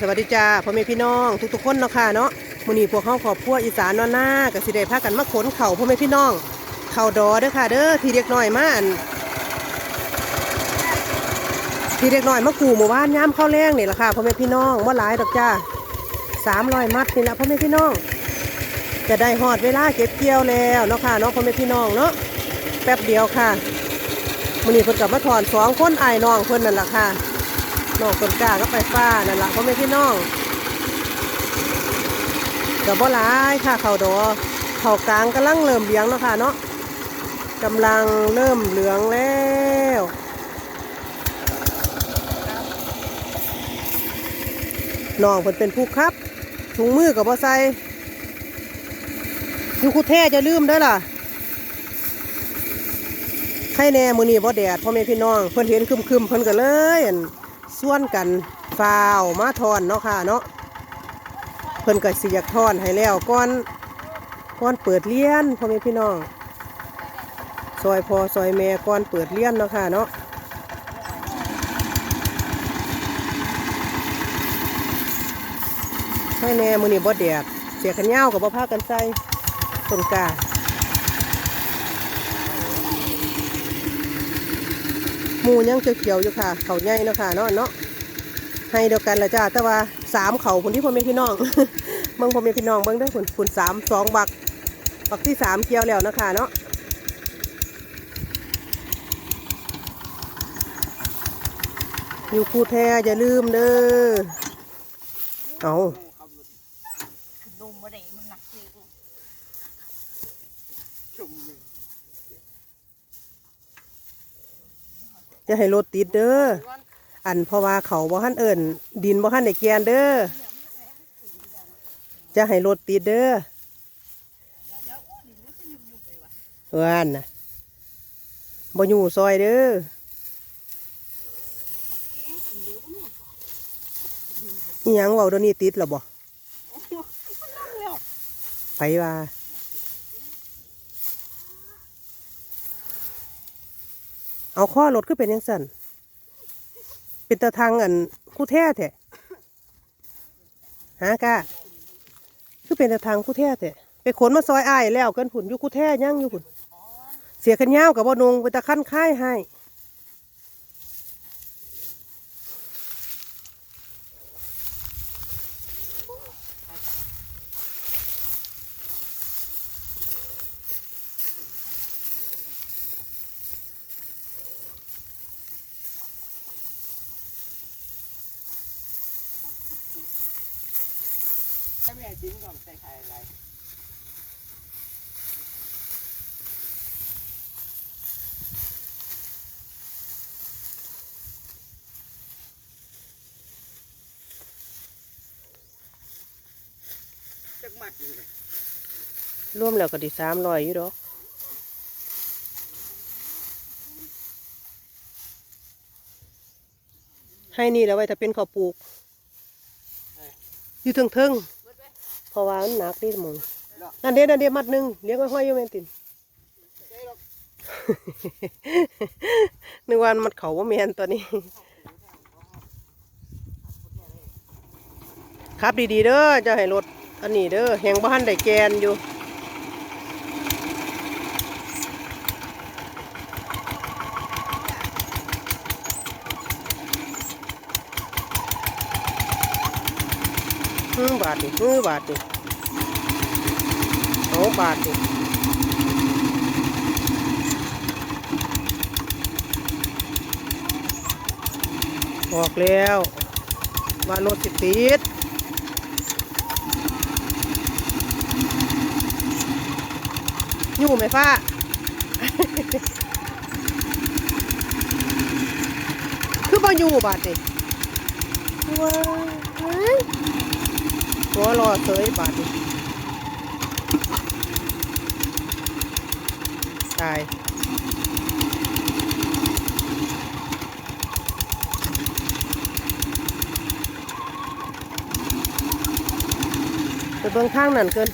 สวัสดีจ้าพ่อแม่พี่น้องทุกๆคนเนาะค่ะเนาะมื้อนี้พวกเฮาครอบครัวอีสานนาะหน้าก็สิได้พากันมาขนเข่าพ่อแม่พี่น้องเข่าดอเด้อค่ะ เด้อที่เด็กน้อยมาอันที่เด็กน้อยมาขู่หมู่บ้านย่ามข้าวแรงนี่ล่ะค่ะพ่อแม่พี่น้องบ่หลายดอกจ้า300มัดนี่ละพ่อแม่พี่น้อง จะได้ฮอดเวลาเก็บเกี่ยวแล้วเนาะค่ะเนาะพ่อแม่พี่น้องเนาะแป๊บเดียวค่ะมื้อนี้เพิ่นกลับมาถอนสองคนไอ้น้องเพิ่นนั่นละค่ะ นองต้นกล้าก็ไปฟ้านั่นละเพราะไม่พี่น้องเดี๋ยวบ่หลายค่ะเขาดอเขากลางกำลังเริ่มเหลืองเนาะค่ะเนาะกำลังเริ่มเหลืองแล้วน้องเพิ่นเป็นผู้ครับถุงมือกับบ่ใส่ยูคุแท้จะลืมได้ล่ะใครแน่มือนี้บ่แดดพ่อแม่พี่น้อง เพิ่นเห็นคึมๆเพิ่นก็เลย ส่วนกันฟาวมาทอนเนาะค่ะเนาะเพิ่นก็สิอยากทอนให้แล้วก่อนก่อนเปิดเรียนพ่อแม่พี่น้องซอยพอซอยแม่ก่อนเปิดเรียนเนาะค่ะเนาะให้แน่มือนี่บ่แดดเสียกันยาวกับบ่พากันใส่ต้นกล้า มูยังเขียวๆอยู่ค่ะ เขาใหญ่เนาะค่ะเนาะเนาะให้เดียวกันละจ้าแต่ว่าสามเขาคนที่พ่อแม่พี่น้องเบิ่งพ่อแม่พี่น้องเบิ่งได้อฝุ่นฝุ่นสามสองบักบักที่สามเกี่ยวแล้วนะคะเนาะอยู่คูแท้อย่าลืมเด้อเอา ดมบ่ได้มันหนักเลย จะให้รถติดเด้ออันเพราะว่าเขาบ่ทันเอิ่นดินบ่ทันได้แกนเด้อจะให้รถติดเด้อเพื่อนนะบ่อยู่ซอยเด้ออีหยังเว้าเดี๋ยวนี้ติดหรอบ่ไปว่า เอาข้อรถก็เป็นยังสั่นเป็นตะทางอันคู่แท้แท้ฮะกะคือเป็นตะทางคู่แท้แท้ไปขนมาซอยอ้ายแล้วกันผุนอยู่คู่แท้ยังอยู่ผุนเสียขันยาวกับบ่นงไปตะขั้นค่ายให้ ถ้าไม่จริงก็ใส่ไข่อะไรจักมัดนี่เลยรวมแล้วก็ไดีสามร้อยอยู่ดอกให้นี่แล้วไว้ถ้าเป็นข้าวปลูกอยู่เทิงๆ เพราะว่ามันหนักดิหมึงนั่นเดียนั่นเดียมัดหนึ่งเลี้ยงไว้ห้อยอยู่แม่นตินนึกว่ามัดเขาว่าแมนตัวนี้ ครับดีๆเด้อจะให้รถอันนี้เด้อแหงบ้านได้แกนอยู่ หือบาทนี่หือบาทนี่เอาบาทนี่ออกแล้วว่ารถสิติดอยู่ไหมฟ้าคือบ่อยู่บาทนี่ว้าย หัวรอเสยบาทนี่ตายไปเบิ่งข้างนั่นเกิน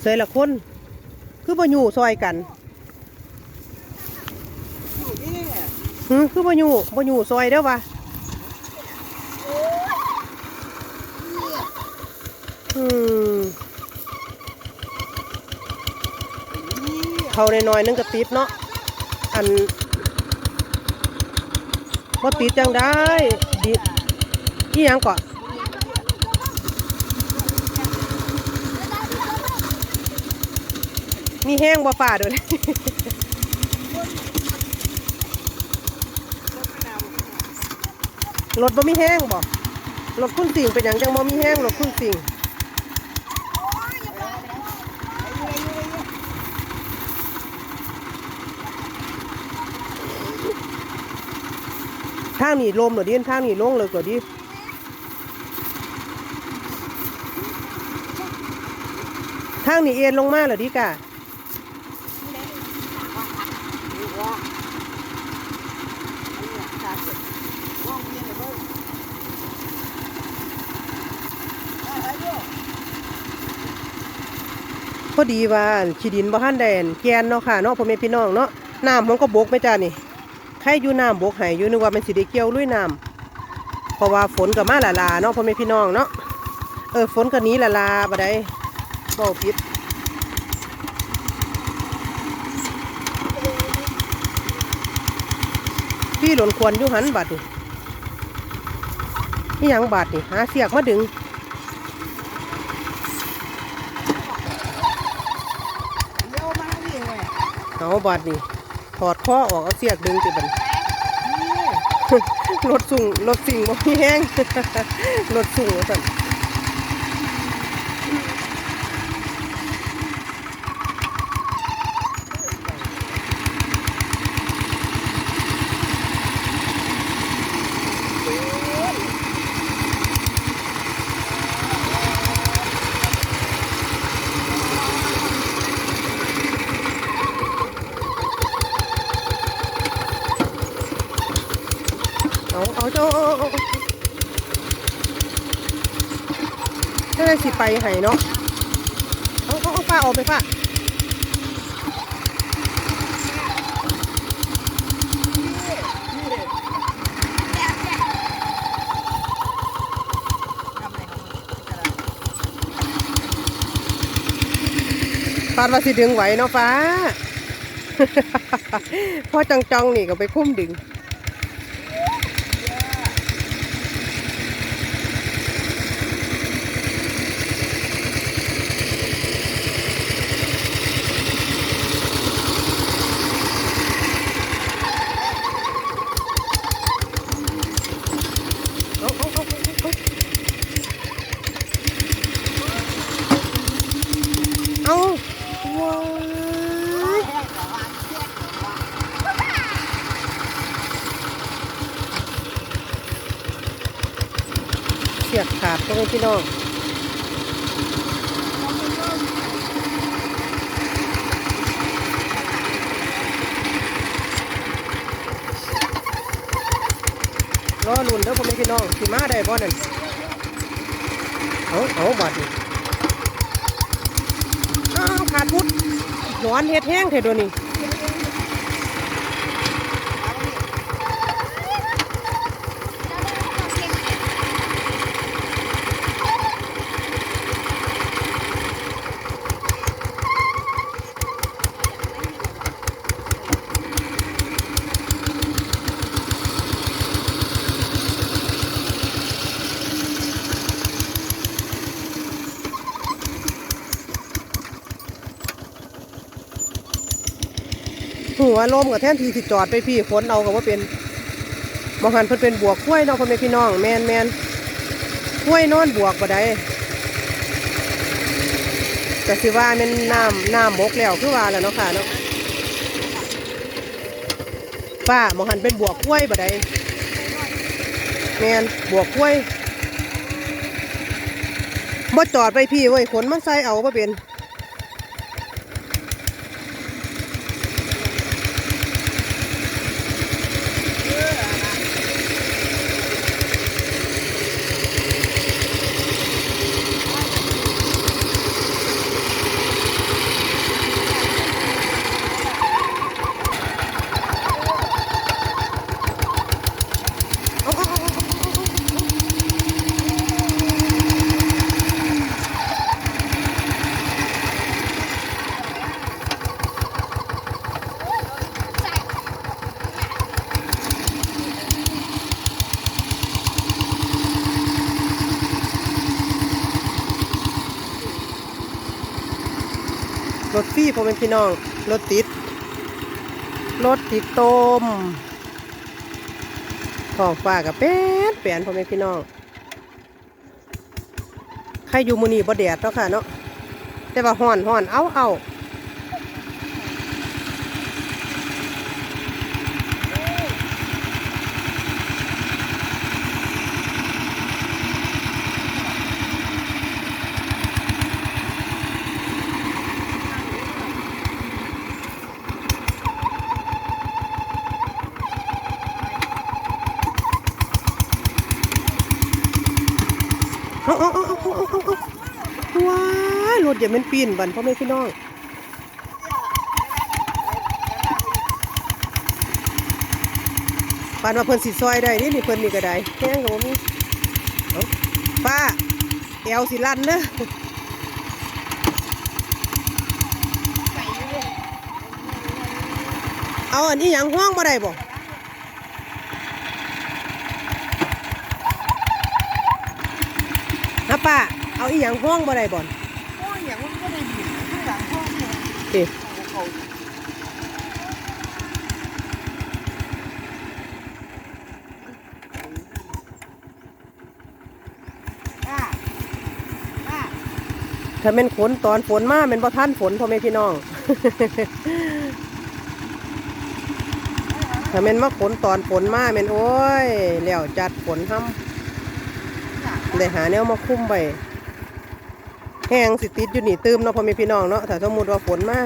เสยละคน คือบ่อยู่ซอยกัน หือคือบ่อยู่บ่อยู่ซอยเด้อวะอืมเขาในน้อยนึงก็ติดเนาะอันบ่ติดจังได้ดิที่ยังก่อนมีแห้งบ่ฝ่าด้วย รถบ่มีแห้งบ่รถคุณสิงเป็นอย่างจังบ่มีแห้งรถคุณสิงทางนี้ลมเหรอดิทางนี้ลงเลยก็ดิทางนี้เอ็นลงมาเหรอดิกะ อดีว่าขี้ดินบ่ทันแดนแกนเนาะค่ะเนาะพ่อแม่พี่น้องเนาะน้ำมันก็บกไม่จ้านี่ใครอยู่น้ำบกให้อยู่นึกว่ามันสิได้เกี่ยวลุยน้ำเพราะว่าฝนก็มาละลาเนาะพ่อแม่พี่น้องเนาะเออฝนก็หนี้ละลาบ่ได้บ่ผิดพี่หล่นควรอยู่หันบาดนี่นี่ยังบาดนี่หาเสียกมาดึง เลี้ยวมานี่ไง เอาบาดนี่ถอดข้อออกเอาเสียกดึงจิบันรถสุ่งรถสิ่งบ่มีแห้งรถสุ่งว่าซั่น เอาเอาเจ้าเอ้สิไปให้เนาะเอาเอาเอาป้าออกไปป้าปานว่าสิดึงไหวเนาะฟ้าพ่อจังจังๆนี่ก็ไปคุ้มดึง เอาเอาเอาเอาเอาว้าย เสียกขาดตรงนี้พี่น้องรอลุ่นเด้อพ่อแม่พี่น้องสิมาได้บ่นั่นเอาเอาบาดนี่อ้าวขาดพุดหนอนเฮ็ดแห้งเถอะดี๋ยวนี้ วลมกับแท่นทีสิจอดไปพี่ฝนเอากับว่าเป็นบางหันเพิ่นเป็นบวกกล้วยเนาะพ่อแม่พี่น้องแมนแมนกล้วยนอนบวกบ่ได้แต่สิว่าแมันน้ำน้ำบกแล้วคือว่าแล้วเนาะค่ะเนาะป้าบางหันเป็นบวกกล้วยบ่ได้แมนบวกกล้วยบ่จอดไปพี่เว้ยขนมันใส่เอาบ่เป็น พ่อแม่พี่น้อง รถติด รถติดโตมท้องฟ้ากับแป้นแป้นพ่อแม่พี่น้อง ใครอยู่มือนีบ่แดดเนาะค่ะเนาะแต่ว่าห่อนห่อนเอาเอาเอาเอาเอาเอาเอาเอาเอาว้า ยรถอย่ามันปีนบันพ่อแม่พี่น้องปานว่าเพิ่นสิซอยได้นี่นี่เพิ่นนี่ก็ได้แห้งกับมีป้าแอวสิลั่นเด้อเอาอันนี้ยังห้องบ่ได้บ่นะป้าเอาอีหยังห้องบ่ได้บ่อ้ยอย่างมันก็ได้ยินข้างหลังห้อง สิถ้าแม่นฝนตอนฝนมาแม่นบ่ทันฝนพ่อแม่พี่น้อง ถ้าแม่นมาฝนตอนฝนมาแม่นโอ้ยแล้วจัดฝนทำได้หาแนวมาคุ้มไป แห้งสิติดอยู่นี่ตืมเนาะพ่อแม่พี่น้องเนาะถ้าสมมุติว่าฝนมา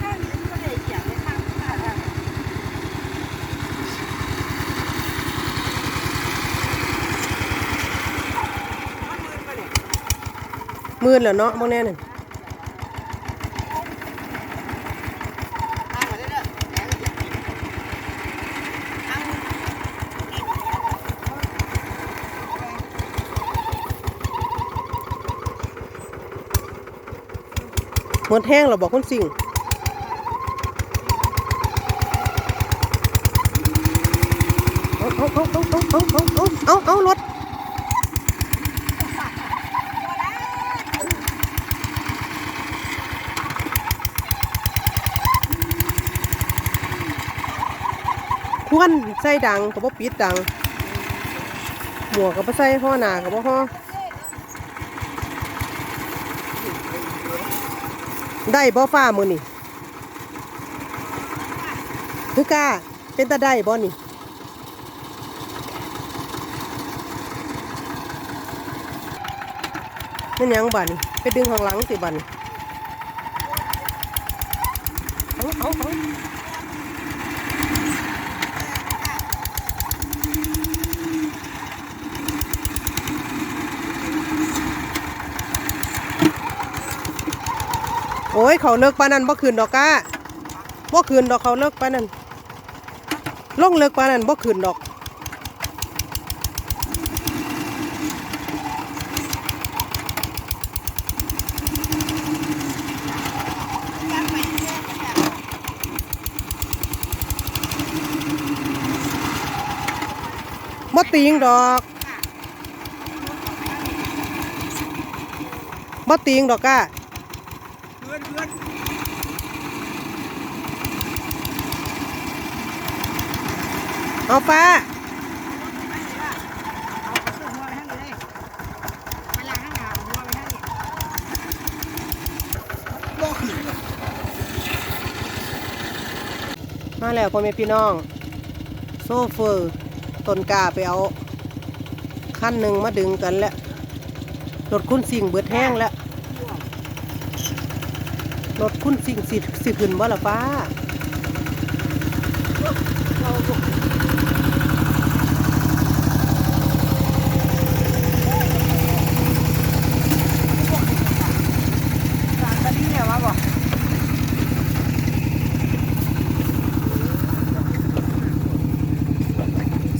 ข้างนี้ก็ได้เสียงในางป้าอะมืดแล้วเนาะบ่แน่นี่เอามาได้เด้อแหมเดี๋ยวเอา หมดแห้งแล้วบอกคนสิ่งเอาเอาเอาเอาเอาเอาเอาเอาเอารถควนใส่ดังก็บ่ปิดดัง หมวกก็บ่ใส่ห่อหนาก็บ่ห่อ ได้บ่ฟ้ามือนี่ทุก้าเป็นตาได้บ่นี่นี่ยังบันี่ไปดึงข้างหลังสิบันี่เอาเอาเอา อ้ยเขาเลิกปานนั้นบ่คืนดอกก้าบ่คืนดอกเขาเลิกปานันลงเลิกปานนั้นบ่คืนดอกบ่ติงดอกบ่ติงดอกก้า เพื่อนเพื่อน เอาป้า เอากระสุนหัวไปทางนี้เลยไปล้างข้างหน้าเอาหัวไปทางนี้บ่ขึ้ นหรอกมาแล้วพ่อแม่พี่น้อง โซเฟอร์ต้นกาไปเอาขั้นหนึ่งมาดึงกันแล้วรถคุณสิ่งเบิดแห้งแล้วรถคุณสิ่งสิสิขึ้นบ่ละป้า สามตะลี่เนี่ยมาบ่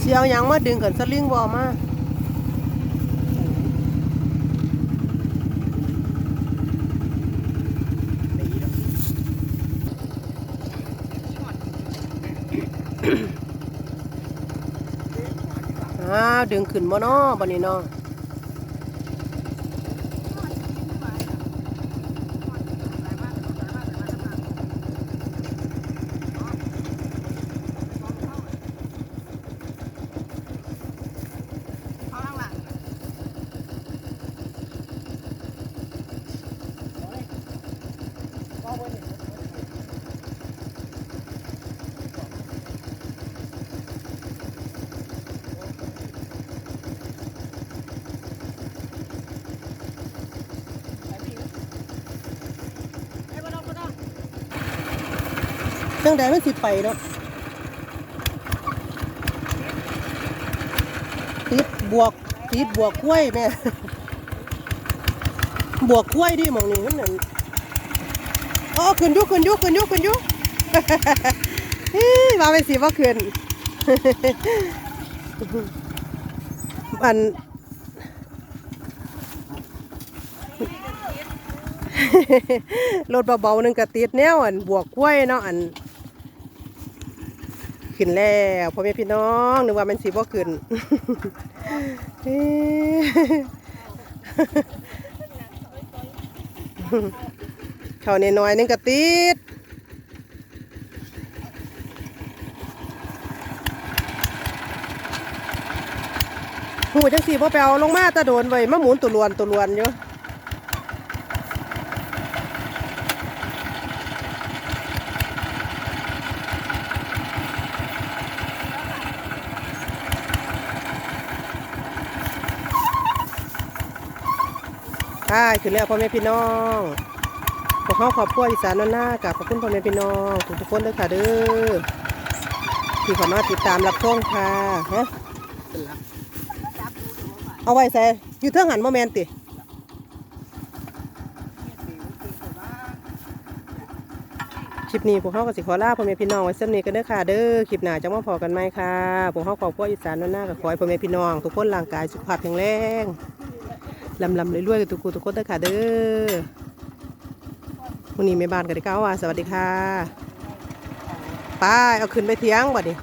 เสียวหยังมาดึงกันสลิงบเอกมาอ้าวดึงขึ้นบ่น้อบันนี้น้อ จังใดมันสิไปเนาะติดบวกติดบวกกล้วยแม่บวกกล้วยดิมองนี้มันนั่นอ๋อขึ้นยุขึ้นยุขึ้นยุขึ้นยุเฮ้มาเป็นสีว่าขึ้นอันรถเบาๆหนึงกระติดแนวอันบวกกล้วยเนาะอัน ขึ้นแล้วพ่อแม่พี่น้องนึกว่ามันสีบ่ขึ้นเฮ้เขาในน้อยๆนึงกระติดหูจังสีพ่ไปเอาลงมาตะโดนไว้มาหมุนตัวลวนตัวลวนอยู่ ขึ้นแล้วพ่อแม่พี่น้องพวกเขาขอบครัวอีสานนนหน้ากับขอบคุณพ่อแม่พี่น้องทุกทุกคนเด้อค่ะเด้อที่เข้ามาติดตามรับชมค่ะฮะเอาไว้ใส่อยู่เทิงหันโมเมนติคลิปนี้พวกเขาก็สิขอลาพ่อแม่พี่น้องไว้สำนี้กันเด้อค่ะเด้อคลิปหน้าจะมาพอกันไหมค่ะพวกเขาขอบคุณอีสานนนหน้ากับขอให้พ่อแม่พี่น้อง ทุกคนร่างกายสุขภาพแข็งแรง ลำลำรวยๆกับทุกคนทุกคนเด้อค่ะเด้อวันนี้แม่บ้านกันดีก้าวว่าสวัสดีค่ะ ไป เอาขึ้นไปเที่ยงบ่ดนี้